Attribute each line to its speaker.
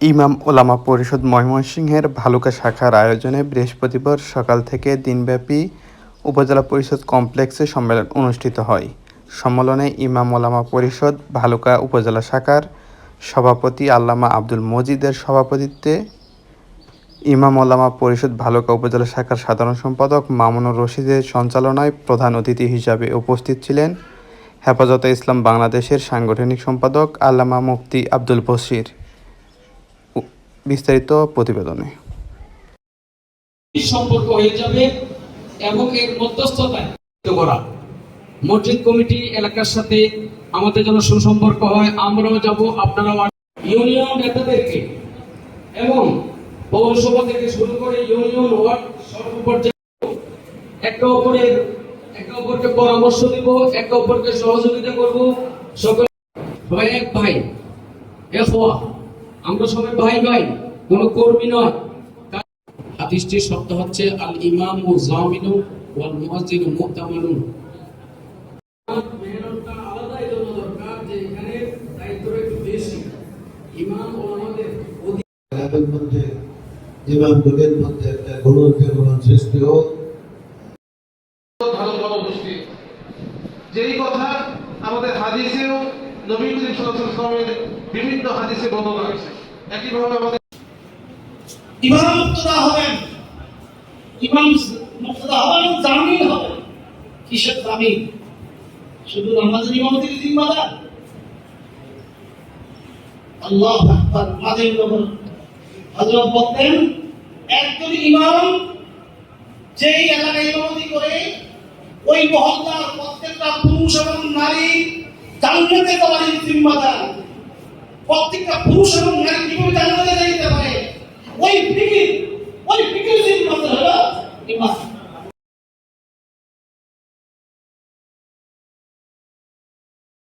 Speaker 1: ইমাম ওলামা পরিষদ ময়মনসিংহের ভালুকা শাখার আয়োজনে বৃহস্পতিবার সকাল থেকে দিনব্যাপী উপজেলা পরিষদ কমপ্লেক্সে সম্মেলন অনুষ্ঠিত হয়। সম্মেলনে ইমাম ওলামা পরিষদ, ভালুকা উপজেলা শাখার সভাপতি আল্লামা আব্দুল মজিদের সভাপতিত্বে, ইমাম ওলামা পরিষদ, ভালুকা উপজেলা শাখার সাধারণ সম্পাদক মামুনুর রশিদের সঞ্চালনায় প্রধান অতিথি হিসাবে উপস্থিত ছিলেন হেফাজতে ইসলাম বাংলাদেশের সাংগঠনিক সম্পাদক আল্লামা মুফতি আব্দুল বশির। বিস্তারিত প্রতিবেদনে।
Speaker 2: সম্পর্ক হয়ে যাবে এবং এর মধ্যস্থতায় করা। মসজিদ কমিটি এলাকার সাথে আমাদের যেন সুসম্পর্ক হয়, আমরাও যাব আপনারাও ইউনিয়ন নেতাদেরকে এবং পৌরসভা থেকে শুরু করে ইউনিয়ন ওয়ার্ড সর্বপর্যায়ে একে অপরের, একে অপরকে পরামর্শ দিব, একে অপরকে সহযোগিতা করব। সকল ভাই, এখোয়া। আমরা সবাই ভাই ভাই কোনো কর্মী নয়। হাদিসটির শব্দ হচ্ছে আল ইমাম ও জামিনু ওয়াল মুয়াজ্জিনু মুতামানুন মেহনতটা আলাদা জন্য দরকার যে এখানে দায়িত্বটা একটু বেশি। ইমাম ও আমাদের
Speaker 3: তাদের মধ্যে ইমামগুলির মধ্যে একটা গুণোদ্দীপনা সৃষ্টি হোক।
Speaker 4: ভালো ভালো বুঝতে যেই কথা আমাদের হাদিসেও নবী করিম সাল্লাল্লাহু আলাইহি বিভিন্ন হাদিসে বর্ণনা আছে। একইভাবে আমাদের
Speaker 5: ইমাম আল্লাহ আকবার হযরত বলতেন, একজন ইমাম যেই এলাকায় ইমামতি করে, ওই মহল্লার প্রত্যেকটা পুরুষ এবং নারী জান্নাতে যাওয়ার জিম্মাদার భక్తి పురుషులు మరి ఇప్పుడు